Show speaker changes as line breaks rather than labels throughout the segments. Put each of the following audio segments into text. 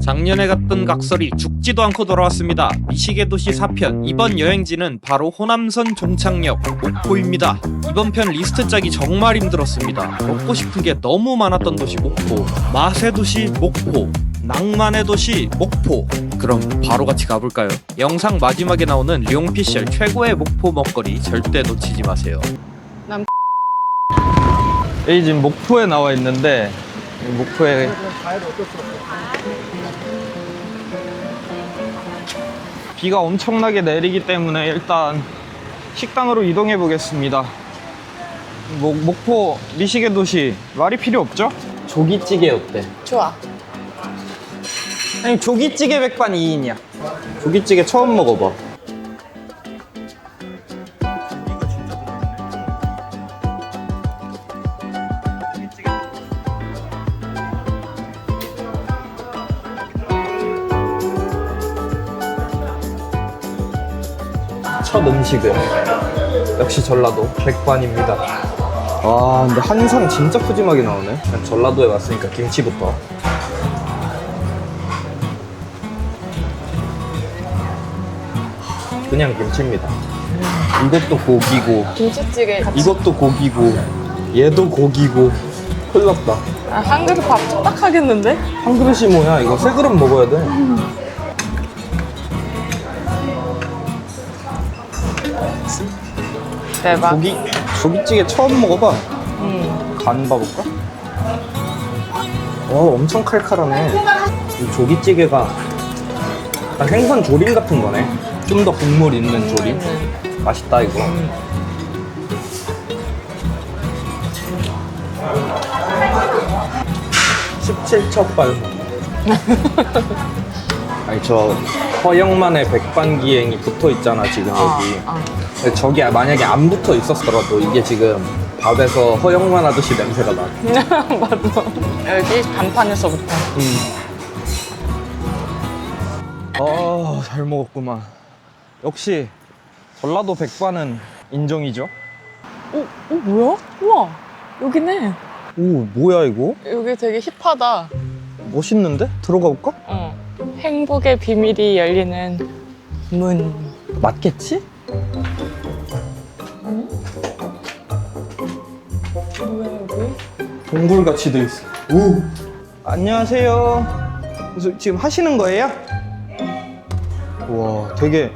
작년에 갔던 각설이 죽지도 않고 돌아왔습니다. 미식의 도시 4편 이번 여행지는 바로 호남선 종착역 목포입니다. 이번 편 리스트 짜기 정말 힘들었습니다. 먹고 싶은 게 너무 많았던 도시 목포, 맛의 도시 목포, 낭만의 도시 목포. 그럼 바로 같이 가볼까요? 영상 마지막에 나오는 룡피셜 최고의 목포 먹거리 절대 놓치지 마세요.
여기 지금 목포에 나와 있는데 이 목포에 비가 엄청나게 내리기 때문에 일단 식당으로 이동해 보겠습니다. 목, 목포 미식의 도시 말이 필요 없죠? 조기찌개 어때?
좋아.
아니 조기찌개 백반 2인이야. 조기찌개 처음 먹어봐. 첫 음식은 역시 전라도 백반입니다. 아 근데 한상 진짜 푸짐하게 나오네. 전라도에 왔으니까 김치부터. 그냥 김치입니다. 이것도 고기고,
김치찌개 같이.
이것도 고기고, 얘도 고기고. 큰일 났다.
아, 한 그릇 밥 뚝딱 하겠는데?
한 그릇이 뭐야? 이거 세 그릇 먹어야 돼.
대박.
고기, 조기찌개 처음 먹어봐.
음.
간 봐볼까? 와, 엄청 칼칼하네. 이 조기찌개가 약간 생선 조림 같은 거네. 좀 더 국물 있는 조림. 맛있다, 이거. (17첩 발목) 아니 저 허영만의 백반기행이 붙어 있잖아 지금 여기
아,
근데 저기 만약에 안 붙어 있었더라도 이게 지금 밥에서 허영만 아저씨 냄새가 나.
맞아. 여기 간판에서부터.
아, 잘 먹었구만. 역시 전라도 백반은 인정이죠.
어, 어, 뭐야? 우와, 여기네.
오, 뭐야 이거?
여기 되게 힙하다.
멋있는데? 들어가 볼까?
어. 행복의 비밀이 열리는 문.
맞겠지? 동굴같이 돼 있어. 오. 안녕하세요. 그래서 지금 하시는 거예요? 와, 되게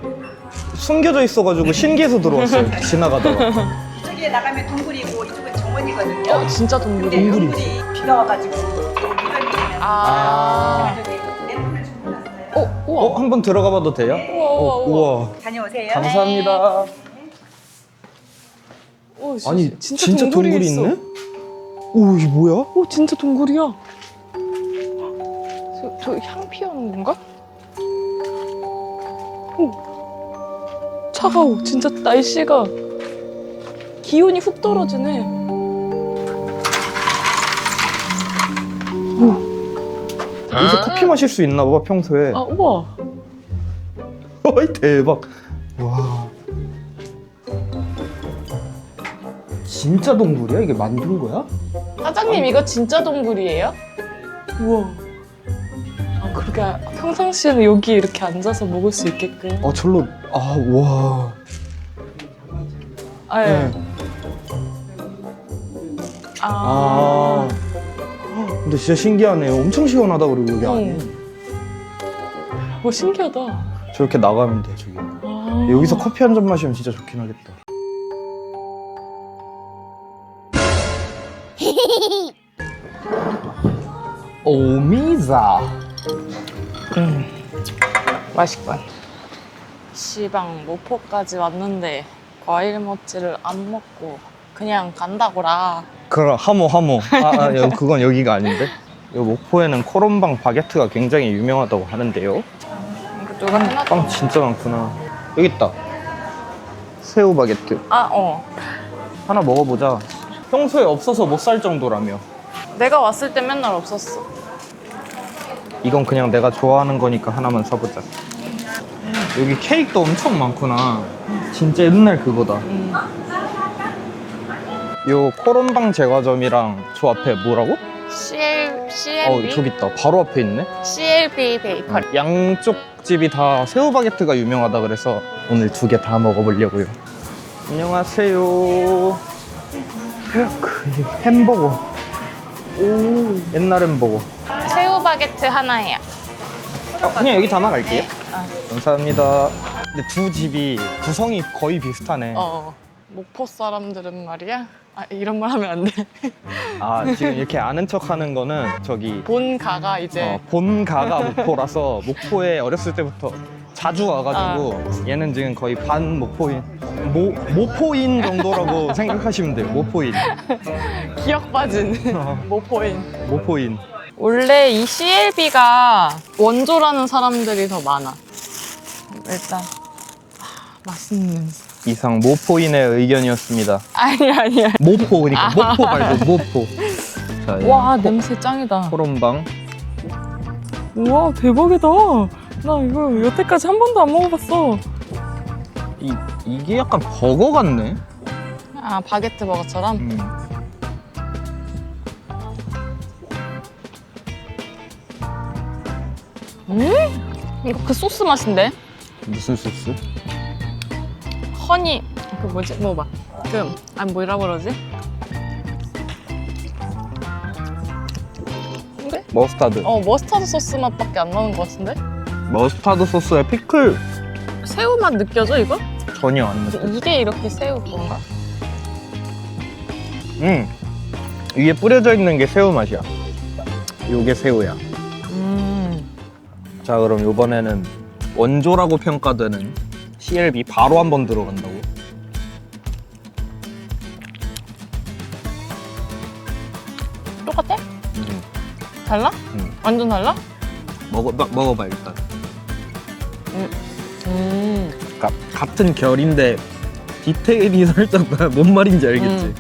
숨겨져 있어가지고 신기해서 들어왔어요. 지나가다가.
이쪽에 나가면 동굴이고 이쪽은 정원이거든요.
어, 진짜 동굴이.
근데 동굴이 비가 와가지고 물건이 되면
아.
내품을. 어,
우와.
어, 한번 들어가 봐도 돼요?
우와, 우와,
어,
우와.
우와.
다녀오세요.
감사합니다.
오, 진-
아니 진짜, 동굴이,
동굴이.
있네? 오 이게 뭐야?
오, 진짜 동굴이야. 저, 저 향 피우는 건가? 오. 차가워. 진짜 날씨가 기온이 훅 떨어지네.
여기서 커피 마실 수 있나 봐 평소에.
아, 우와.
어이 대박. 와. 진짜 동굴이야? 이게 만든 거야?
사장님, 이거 진짜 동굴이에요? 우와. 아, 그러게 평상시에는 여기 이렇게 앉아서 먹을 수 있게끔.
아 절로 아 와.
아, 예.
네. 아.
아.
근데 진짜 신기하네요. 엄청 시원하다 그리고 여기 안에.
응. 오, 신기하다.
저렇게 나가면 돼 저기.
아.
여기서 커피 한 잔 마시면 진짜 좋긴 하겠다. 오 미자.
음, 맛있군. 시방 모포까지 왔는데 과일 먹지를 안 먹고 그냥 간다고라.
그럼 하모 하모. 아, 아 여- 그건 여기가 아닌데. 이 목포에는 코롬방 바게트가 굉장히 유명하다고 하는데요.
이거 누가.
빵 진짜 많구나. 여기 있다. 새우 바게트.
아, 어.
하나 먹어보자. 평소에 없어서 못 살 정도라며.
내가 왔을 때 맨날 없었어.
이건 그냥 내가 좋아하는 거니까 하나만 사보자. 여기 케이크도 엄청 많구나. 진짜 옛날 그거다.
음.
요 코롬방 제과점이랑 저 앞에 뭐라고?
CL,
어
CLB?
저기 있다 바로 앞에 있네
CLB 베이커리.
양쪽 집이 다 새우 바게트가 유명하다 그래서 오늘 두 개 다 먹어보려고요 안녕하세요 그 햄버거 오 옛날 햄버거
새우 바게트 하나예요.
어, 그냥 여기 담아갈게요
아.
감사합니다 근데 두 집이 구성이 거의 비슷하네
어. 목포 사람들은 말이야. 아, 이런 말 하면 안 돼.
아 지금 이렇게 아는 척 하는 거는 저기
본가가 이제
어, 본가가 목포라서 목포에 어렸을 때부터 자주 와가지고 얘는 지금 거의 반 목포인 모, 모포인 정도라고 생각하시면 돼요 모포인
기억 빠진
어,
모포인.
모포인
원래 이 CLB가 원조라는 사람들이 더 많아. 일단 아, 맛있는 냄새.
이상 모포인의 의견이었습니다
아니 아니야.
모포 그러니까 모포 말고 모포 자,
와 냄새 짱이다.
소름방
우와 대박이다. 나 이거 여태까지 한 번도 안 먹어봤어.
이, 이게 약간 버거 같네
아 바게트 버거처럼.
음.
음? 이거 그 소스 맛인데?
무슨 소스?
허니 그 뭐지? 먹어봐. 그 아니 뭐라고 그러지? 근데?
머스타드
어 머스타드 소스 맛밖에 안 나는 것 같은데?
머스타드 소스에 피클
새우 맛 느껴져 이거?
전혀 안 느껴
이게 이렇게 새우 건가?
음. 위에 뿌려져 있는 게 새우 맛이야 요게 새우야
음.
자 그럼 이번에는 원조라고 평가되는 CLB 바로 한번 들어간다고
똑같아?
음.
달라?
음.
완전 달라?
먹어, 나- 먹어봐 일단
음.
그러니까 같은 결인데 디테일이 살짝 뭔 말인지 알겠지?
음.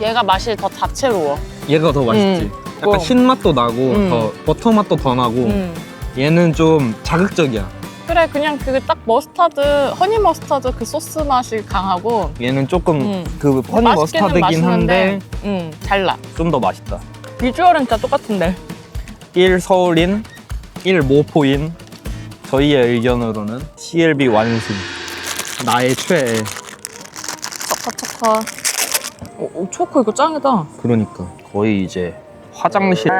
얘가 맛이 더 다채로워.
얘가 더 맛있지? 약간
어.
신맛도 나고
음.
더 버터 맛도 더 나고
음.
얘는 좀 자극적이야
그래 그냥 그 딱 머스타드 허니 머스타드 그 소스 맛이 강하고
얘는 조금
음.
그 허니 머스타드긴 한데
음 달라
좀 더 맛있다
비주얼은 진짜 똑같은데
1 서울인 1 모포인 저희의 의견으로는 CLB 완승. 나의 최애.
차카차카 오, 오 초코 이거 짱이다.
그러니까 거의 이제 화장실.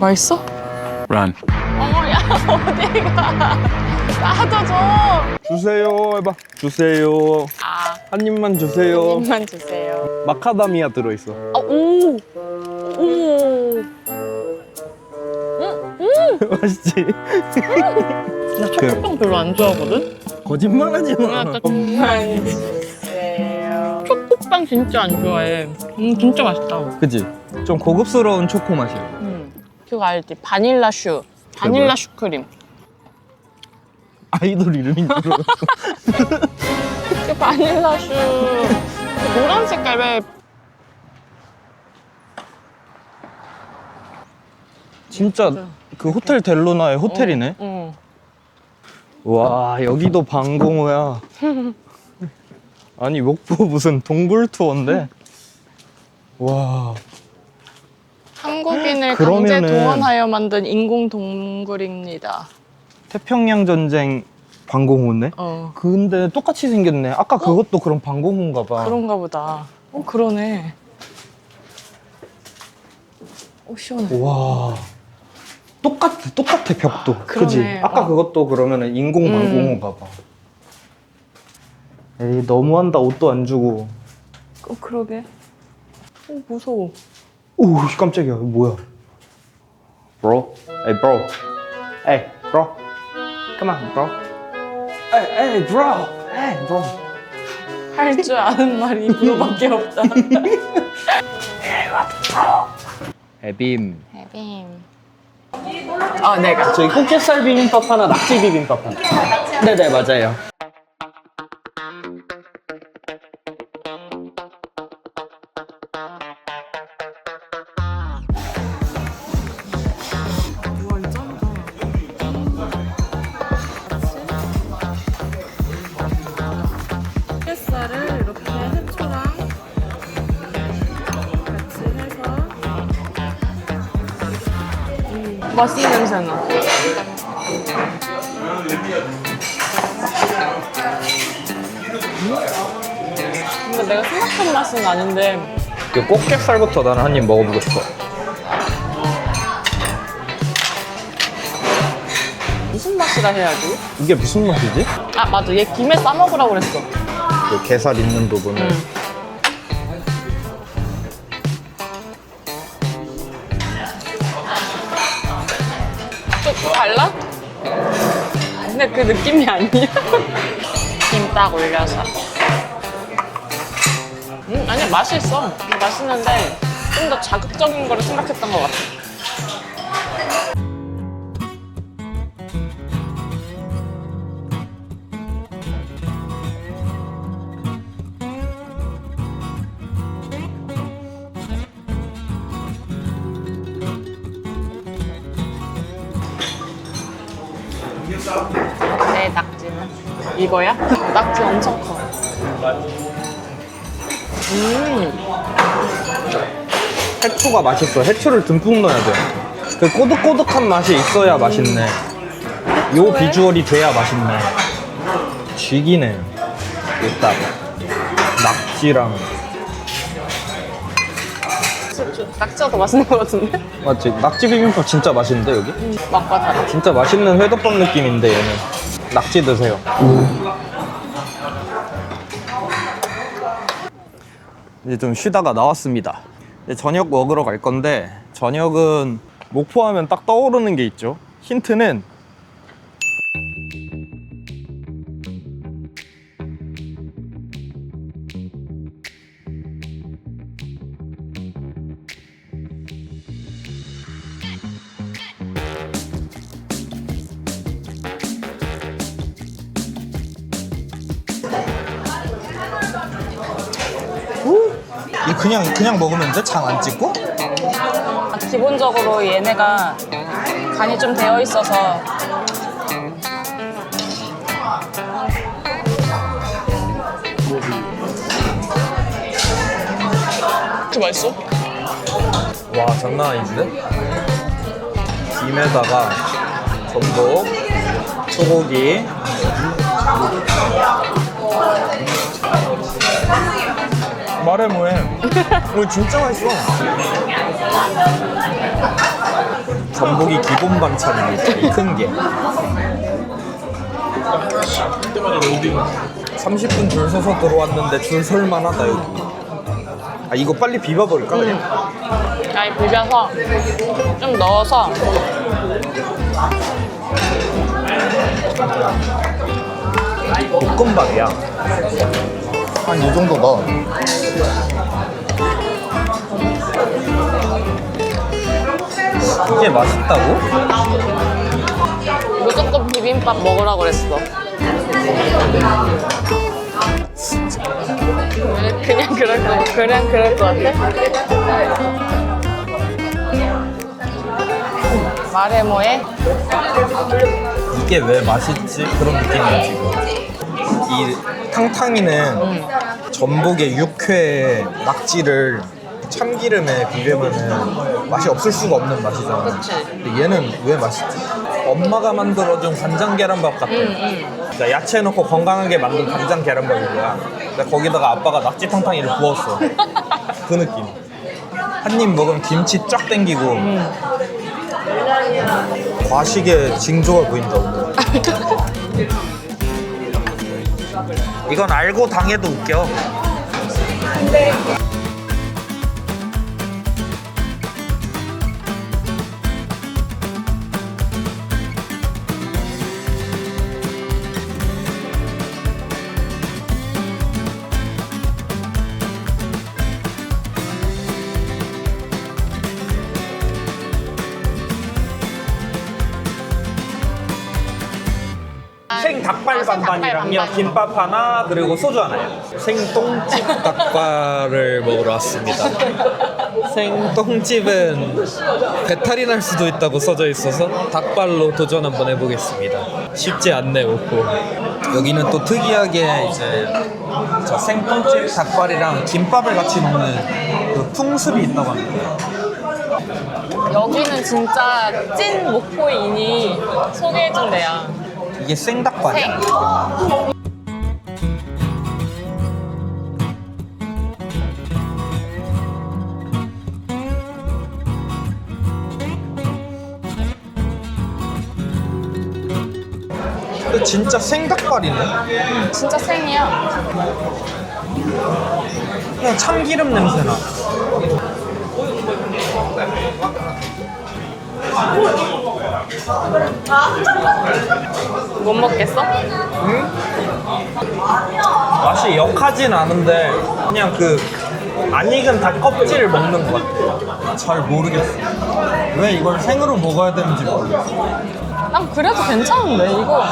맛있어?
Run.
어야 어디가 줘아
주세요. 해봐. 주세요. 한 입만 주세요.
입만 주세요.
마카다미아 들어있어.
아, 오! 오!
맛있지?
나 초코빵 별로 안 좋아하거든?
거짓말하지 마.
약간 정말 초코빵 진짜 안 좋아해. 음 진짜 맛있다.
그지? 좀 고급스러운 초코 맛이야.
음. 그거 알지? 바닐라 슈. 바닐라
뭐야?
슈크림
아이돌 이름인 줄
그 바닐라 슈. 그 노란 색깔 왜?
진짜 그 호텔 델로나의 호텔이네?
응.
와 여기도 방공호야. 아니 목포 무슨 동굴 투어인데? 와.
한국인을 강제
그러면은-
동원하여 만든 인공 동굴입니다.
태평양 전쟁 방공호네
어
근데 똑같이 생겼네 아까 그것도 그럼 방공호인가 봐
그런가 보다. 어 그러네. 오 시원해.
와 똑같아 똑같아 벽도 그지
그러네.
아까
어.
그것도 그러면은 인공
음.
방공호가 봐 에이 너무한다 옷도 안 주고
어 그러게. 오 무서워.
오 깜짝이야 이거 뭐야 bro hey bro hey bro come on bro hey hey bro hey bro
할 줄 아는 말이 그거밖에 없다.
해빔.
해빔. 아 내가.
저희 꽃게살 비빔밥 하나 낙지 비빔밥 하나. 네네 맞아요
맛있는 냄새 나. 근데 내가 생각한 맛은 아닌데
그 꽃게살부터 나는 한 입 먹어보고 싶어.
무슨 맛이라 해야지?
이게 무슨 맛이지?
아 맞아 얘 김에 싸 먹으라고 그랬어.
그 게살 있는 부분을.
좀 그 느낌이 아니야. 김 딱 올려서. 음, 아니야, 맛이 있어. 맛있는데 좀 더 자극적인 거를 생각했던 것 같아. 거야? 낙지 엄청 커. 음,
해초가 맛있어. 해초를 듬뿍 넣어야 돼. 그 꼬득꼬득한 맛이 있어야 맛있네. 요 비주얼이 돼야 맛있네. 쥐기네. 일단 낙지랑
낙지가 더 맛있는 것 같은데?
맞지? 낙지 비빔밥 진짜 맛있는데 여기?
맛과 다르.
진짜 맛있는 회덮밥 느낌인데 얘는 낙지 드세요. 이제 좀 쉬다가 나왔습니다. 이제 저녁 먹으러 갈 건데 저녁은 목포 하면 딱 떠오르는 게 있죠. 힌트는 돼? 장안 찍고?
아, 기본적으로 얘네가 간이 좀 되어 있어서 그 맛있어?
와 장난 아닌데? 김에다가 전복, 소고기 말해 뭐해. 이거 진짜 맛있어. 전복이 기본 반찬입니다 이 큰게. 30분 줄 서서 들어왔는데 줄 설만 하다 여기. 아 이거 빨리 비벼버릴까 그냥?
아니 비벼서 좀 넣어서.
볶음밥이야
한 이 정도 넣어.
이게 맛있다고?
무조건 비빔밥 먹으라고 그랬어. 그냥 그럴 거 그냥 그럴 것 같아. 말해 뭐해?
이게 왜 맛있지? 그런 느낌이야 지금 이 탕탕이는 전복의 육회 낙지를 참기름에 비벼면은 맛이 없을 수가 없는 맛이잖아.
그치.
근데 얘는 왜 맛있지? 엄마가 만들어준 간장 계란밥 같아. 그러니까 야채 넣고 건강하게 만든 간장 계란밥인 거야. 근데 거기다가 아빠가 낙지 탕탕이를 부었어. 그 느낌. 한 입 먹으면 김치 쫙 땡기고 과식의 징조가 보인다 오늘 이건 알고 당해도 웃겨 반반이랑요. 김밥 하나 그리고 소주 하나요. 생똥집 닭발을 먹으러 왔습니다. 생똥집은 배탈이 날 수도 있다고 써져 있어서 닭발로 도전 한번 해보겠습니다. 쉽지 않네 오고 여기는 또 특이하게 이제 저 생똥집 닭발이랑 김밥을 같이 먹는 그 풍습이 있다고 합니다.
여기는 진짜 찐 목포인이 소개해준 데야.
이게 생닭발이야?
생.
근데 진짜 생닭발이네.
진짜 생이야.
그냥 참기름 냄새나.
못 먹겠어?
맛이 역하진 않은데 그냥 그 안 익은 닭 껍질을 먹는 것 같아. 잘 모르겠어. 왜 이걸 생으로 먹어야 되는지 모르겠어.
난 그래도 괜찮은데 이거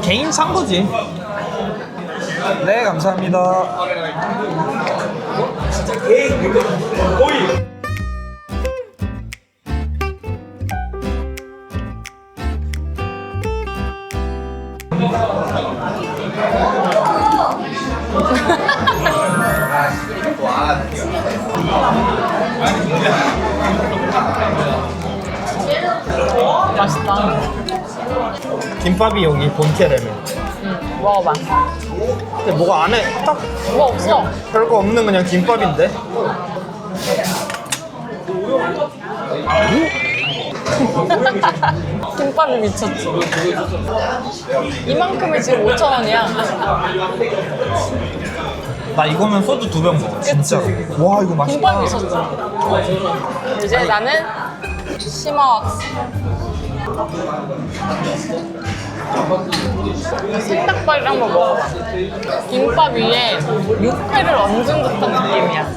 개인 산 거지. 네, 감사합니다.
맛있다.
김밥이 여기 본캐라며.
응, 먹어봐.
근데 뭐가 안에
딱뭐 없어.
별거 없는 그냥 김밥인데?
김밥이 미쳤지. 이만큼이 지금 5천 원이야.
나 이거면 소주 두 병 먹어. 진짜. 와 이거 맛있다.
김밥이 미쳤지. 이제 나는 시먹. 생닭발이랑 한번 먹어봐. 김밥 위에 육회를 얹은 듯한 느낌이야.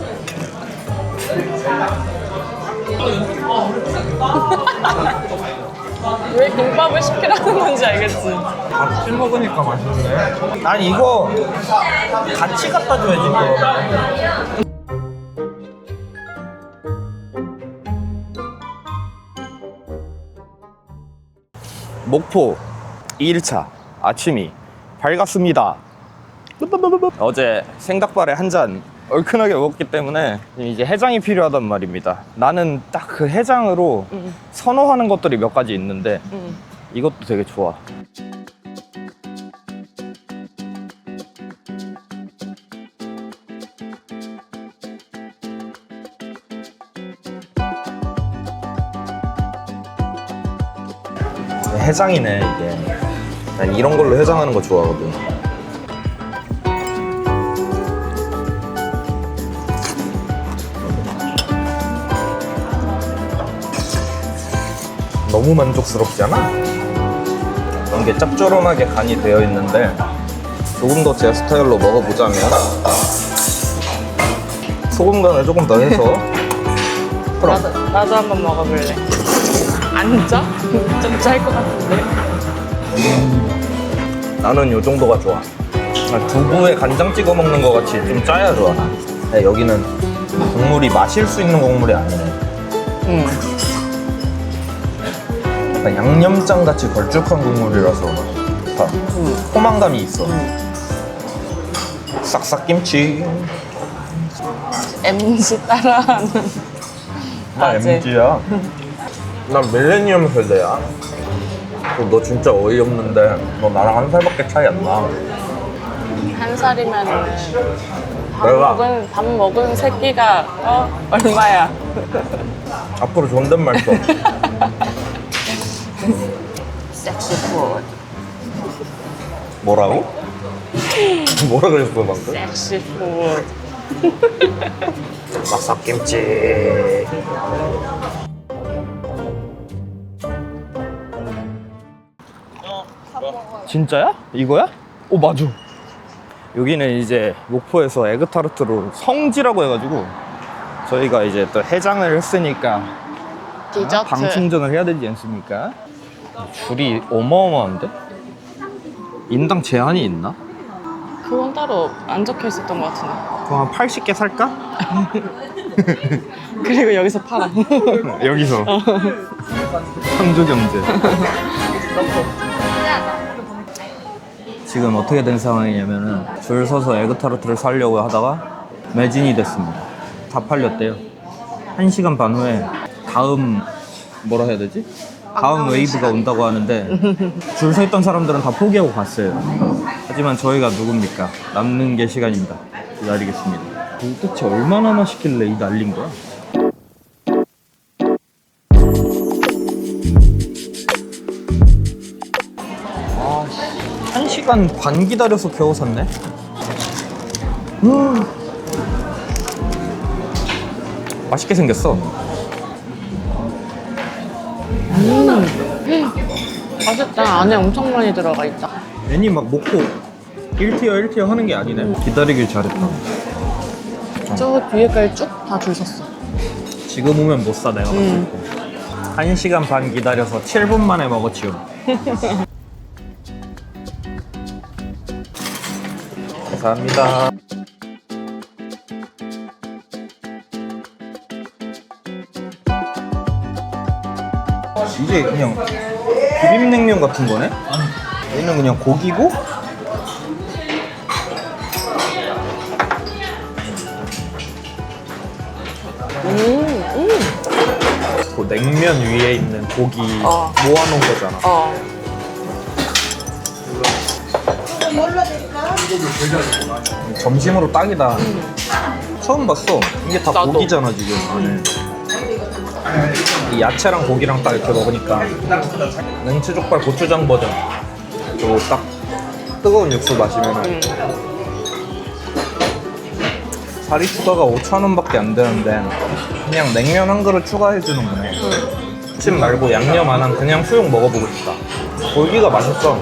왜 김밥을 시키라는 건지 알겠지?
같이 먹으니까 맛있네. 아니 이거 같이 갖다 줘야지 그거. 목포 2일차 아침이 밝았습니다. 어제 생닭발에 한잔 얼큰하게 먹었기 때문에 이제 해장이 필요하단 말입니다. 나는 딱 그 해장으로 선호하는 것들이 몇 가지 있는데
응.
이것도 되게 좋아. 해장이네 이게. 난 이런 걸로 해장하는 거 좋아하거든. 너무 만족스럽지 않아? 이게 짭조름하게 간이 되어 있는데 조금 더 제 스타일로 먹어보자면 소금 간을 조금 더 해서 그럼
나도, 나도 한번 먹어볼래. 앉아? 좀짤 것 같은데.
나는 요 정도가 좋아 아, 두부에 간장 찍어 먹는 거 같이 좀 짜야 좋아 야, 여기는 국물이 마실 수 있는 국물이 아니네
응.
약간 양념장 같이 걸쭉한 국물이라서 좋다 포만감이 있어 싹싹 김치
MG 따라하는.
나
맞지?
MG야. 난 밀레니엄 세대야. 어, 너 진짜 어이없는데 너 나랑 한 살밖에 차이 안 나.
한 살이면 밥
내가
먹은 밥 먹은 새끼가 어 얼마야?
앞으로 존댓말 써.
섹시 푸드.
뭐라고? 뭐라 그랬어 방금?
섹시 푸드.
싹싹김치. 진짜야? 이거야? 오 맞아. 여기는 이제 목포에서 에그타르트로 성지라고 해가지고 저희가 이제 또 해장을 했으니까
디저트.
방충전을 해야 되지 않습니까? 줄이 어마어마한데? 인당 제한이 있나?
그건 따로 안 적혀 있었던 것 같은데.
그럼 한 80개 살까?
그리고 여기서 팔아.
여기서 창조 경제. 지금 어떻게 된 상황이냐면은 줄 서서 에그타르트를 사려고 하다가 매진이 됐습니다. 다 팔렸대요. 한 시간 반 후에 다음 뭐라 해야 되지? 다음 웨이브가 온다고 하는데 줄 서 있던 사람들은 다 포기하고 갔어요. 하지만 저희가 누굽니까? 남는 게 시간입니다. 기다리겠습니다. 도대체 얼마나 맛있길래 이 날린 거야? 아, 한 시간 반 기다려서 겨우 샀네. 음. 맛있게 생겼어.
맛있다. 안에 엄청 많이 들어가 있다.
애니 막 먹고 1티어 1티어 하는 게 아니네. 기다리길 잘했다.
저 뒤에까지 쭉 다 줄 섰어.
지금 오면 못 사 내가 봤을
음.
때. 1시간 반 기다려서 7분 만에 먹었지요. 감사합니다. 이게 그냥 비빔냉면 같은 거네? 얘는 그냥 고기고
음, 음.
그 냉면 위에 있는 고기
어.
모아놓은 거잖아.
어.
점심으로 딱이다. 처음 봤어. 이게 다
나도.
고기잖아 지금. 안에. 이 야채랑 고기랑 딱 이렇게 먹으니까 냉채족발 고추장 버전. 그리고 딱 뜨거운 육수 마시면 은 사리 추가가 5천 원밖에 안 되는데 그냥 냉면 한 그릇 추가해 주는 거네. 찜 말고 양념 안 한 그냥 수육 먹어보고 싶다. 고기가 맛있어.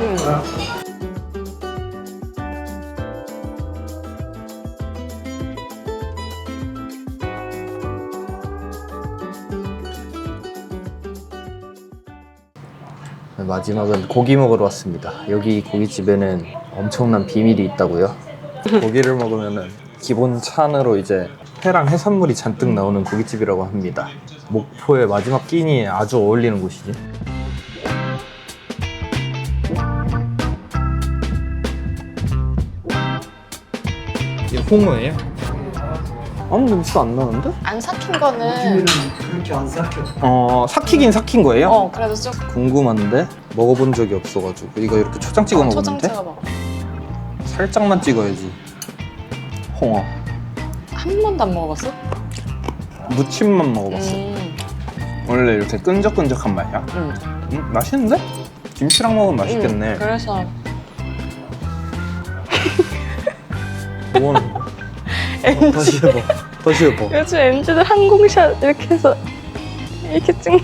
마지막은 고기 먹으러 왔습니다. 여기 고깃집에는 엄청난 비밀이 있다고요. 고기를 먹으면은 기본 찬으로 이제 회랑 해산물이 잔뜩 나오는 고깃집이라고 합니다. 목포의 마지막 끼니에 아주 어울리는 곳이지. 이게 홍어예요? 아무 냄새도 안 나는데?
안 삭힌 거는
어 삭히긴 삭힌 거예요?
어 그래도 좀
궁금한데 먹어본 적이 없어가지고 이거 이렇게 초장 찍어 먹으면
초장
돼?
찍어 먹어.
살짝만 찍어야지 홍어
한 번도 안 먹어봤어?
무침만 먹어봤어
음,
원래 이렇게 끈적끈적한 맛이야
음.
음, 맛있는데? 김치랑 먹으면 맛있겠네
음, 그래서
뭐 하는 거야? 어, 다시 해봐 다시 해봐
요즘 MZ들 항공샷 이렇게 해서 이렇게 찍는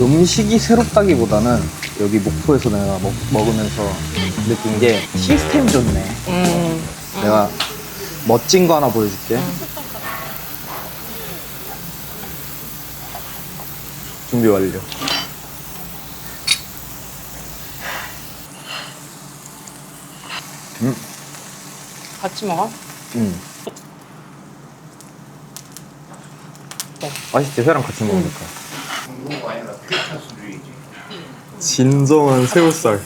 음식이 새롭다기보다는 여기 목포에서 내가 먹, 먹으면서 느낀 게 시스템이 좋네
음.
내가 멋진 거 하나 보여줄게. 준비 완료. 음,
같이 먹어?
음. 맛있지? 회랑 같이 먹으니까. 진정한 새우살.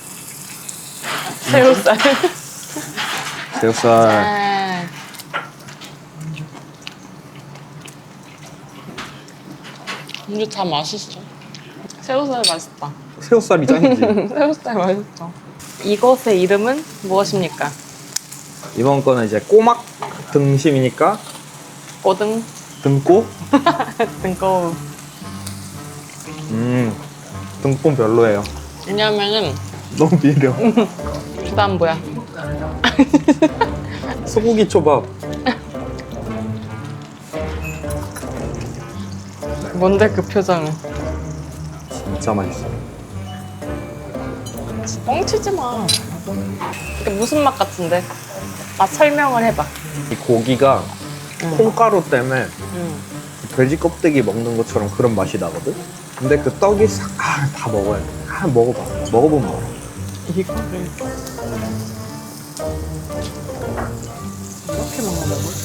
새우살
새우살.
아. 근데 다 맛있어 새우살 맛있다
새우살이 짱이지.
새우살 맛있어 이것의 이름은 무엇입니까?
이번 거는 이제 꼬막 등심이니까
고등
등꼬?
등꺼우
음, 등뽕 별로예요.
왜냐면은
너무 비려.
그 다음 뭐야?
소고기 초밥.
뭔데 그 표정은
진짜 맛있어.
뻥치지 마 이게 무슨 맛 같은데? 맛 설명을 해봐
이 고기가
응.
콩가루 때문에
응.
돼지 껍데기 먹는 것처럼 그런 맛이 나거든? 근데 그 떡이 싹, 아, 다 먹어야 돼. 아, 먹어봐. 먹어보면 알아.
이거를 이렇게 먹는 거고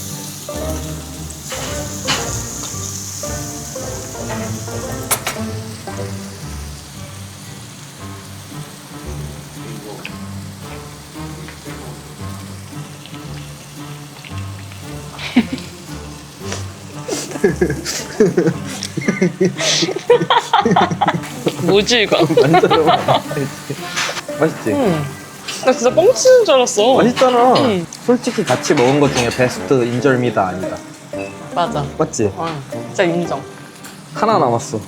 뭐지 이거?
완전 맛있지?
응. 나 진짜 뻥치는 줄 알았어.
맛있잖아.
응.
솔직히 같이 먹은 것 중에 베스트 인절미다 아니다.
맞아.
맞지?
어, 진짜 인정.
하나 남았어.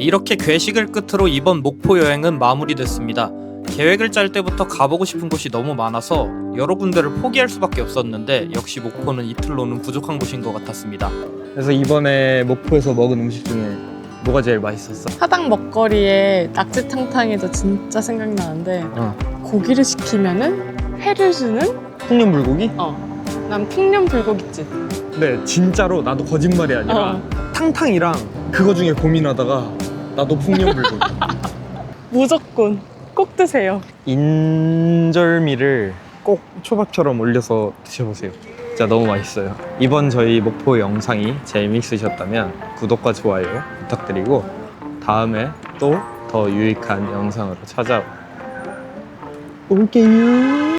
이렇게 괴식을 끝으로 이번 목포 여행은 마무리됐습니다. 계획을 짤 때부터 가보고 싶은 곳이 너무 많아서 여러 군데를 포기할 수밖에 없었는데 역시 목포는 이틀로는 부족한 곳인 것 같았습니다.
그래서 이번에 목포에서 먹은 음식 중에 뭐가 제일 맛있었어?
사당 먹거리에 낙지탕탕이도 진짜 생각나는데
어.
고기를 시키면은 회를 주는
풍년 불고기?
어. 난 풍년 불고기집.
네, 진짜로 나도 거짓말이 아니라
어.
탕탕이랑 그거 중에 고민하다가 나도 풍년 불고기.
무조건 꼭 드세요.
인절미를 꼭 초밥처럼 올려서 드셔보세요. 진짜 너무 맛있어요. 이번 저희 목포 영상이 재미있으셨다면 구독과 좋아요 부탁드리고 다음에 또 더 유익한 영상으로 찾아올게요.